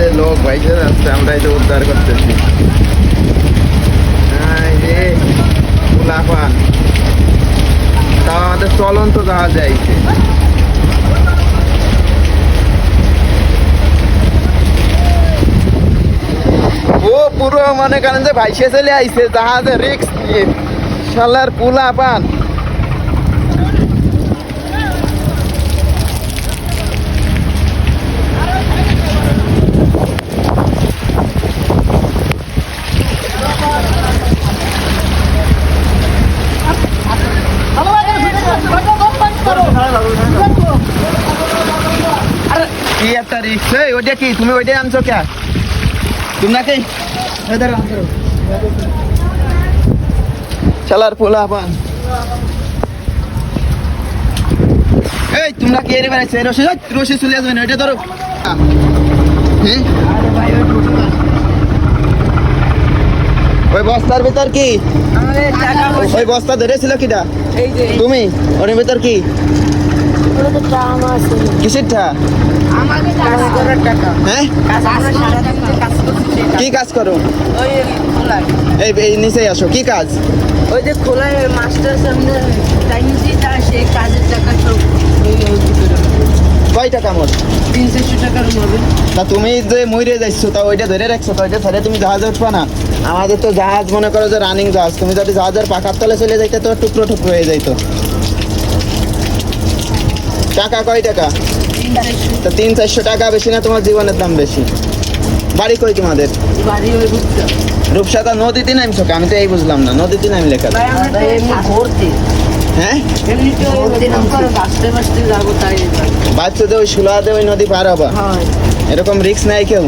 যে লোক ভাইসে যাচ্ছে আমরা এটা উদ্ধার করতেছি। হ্যাঁ, এই যে তাও আমাদের চলন্ত জাহাজ যাইছে ও পুরো মনে করেন যে ভাইসে চলে আইছে জাহাজে রিক্স নিয়ে। শালার পুলা পান ওইটা কি? তুমি ওইটাই আনছো কে? তুমি নাকি? চালার পোলা পান এই তোমরা কি এর বেড়াইছে ওই, রশি চলে আসবে না ওইটা ধরো। হ্যাঁ? ওই বস্তার ভিতর কি? ওই বস্তা ধরেছিল কিটা তুমি? ওর ভিতর কি? কিসের ঠা হ্যাঁ? কি কাজ করো? এই এই নিচে আসো কি কাজ? ওই যে খোলায় মাস্টার সামনে চাইনিজি তা সেই কাজের টাকা সব কয় টাকা মোট? তিন চারশো টাকার হবে তা তুমি যে মরে যাচ্ছ তা ওইটা ধরে রাখছো তো ওইটা ধরে তুমি জাহাজে উঠবা না? আমাদের তো জাহাজ মনে করো যে রানিং জাহাজ তুমি যদি জাহাজের পাখার তলে চলে যাইতে তো টুকরো টুকরো হয়ে যাইতো। টাকা কয় টাকা? তা তিন চারশো টাকা বেশি না তোমার জীবনের দাম বেশি। বাড়ি কই তোমাদের? ওই রূপসাদা নদীতে নামছো? আমি তো এই বুঝলাম না নদীতে তো এমনি ঘুরতে হ্যাঁ। বাচ্চাদের ওই সুলাতে ওই নদী পার হবা। এরকম রিস্ক নাই কেউ?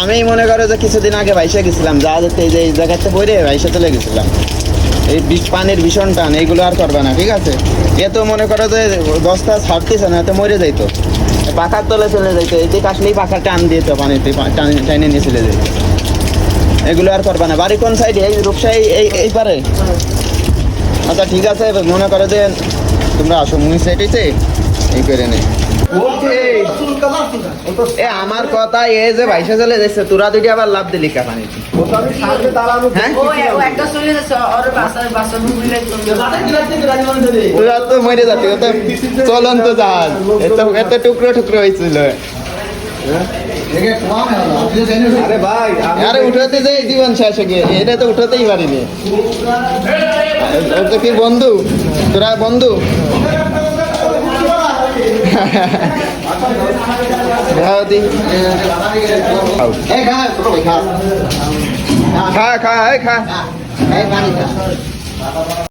আমি মনে করো যে কিছুদিন আগে ভাইসে গেছিলাম যা যেতে এই জায়গাতে বইরে ভাইসে চলে গেছিলাম। এই বিষ পানির ভীষণ টান, এইগুলো আর করবে না, ঠিক আছে? এ তো মনে করো যে বস্তা ছাড়তেছে না তো মরে যাইতো। পাখার তলে চলে যাইতো, এই দিকে আসলেই পাখা টান দিত, পানিতে টান নিয়ে চলে যেত এগুলো আর করবে না। বাড়ি কোন সাইডে? এই রূপসাই, এই এই পারে? আচ্ছা ঠিক আছে, মনে করো যে তোমরা আসো মুই সাইডেতে এই করে নে। এ আমার কথা এ যে ভাইসা চলে যাচ্ছে তোরা দুটি আবার লাভ দিলি কা পানিতে হ্যাঁ? তোরা তো মরে যাচ্ছি ও তো চলন্ত জাহাজ। এত এত টুকরো টুকরো হয়েছিল আরে ভাই আরে উঠাতে যাই জীবন শেষ হয়ে গিয়ে। এটা তো উঠাতেই পারিনি। ওর কি বন্ধু? তোরা বন্ধু? 好的。好。哎，看，不能回看。看，看，哎，看。哎，看你看。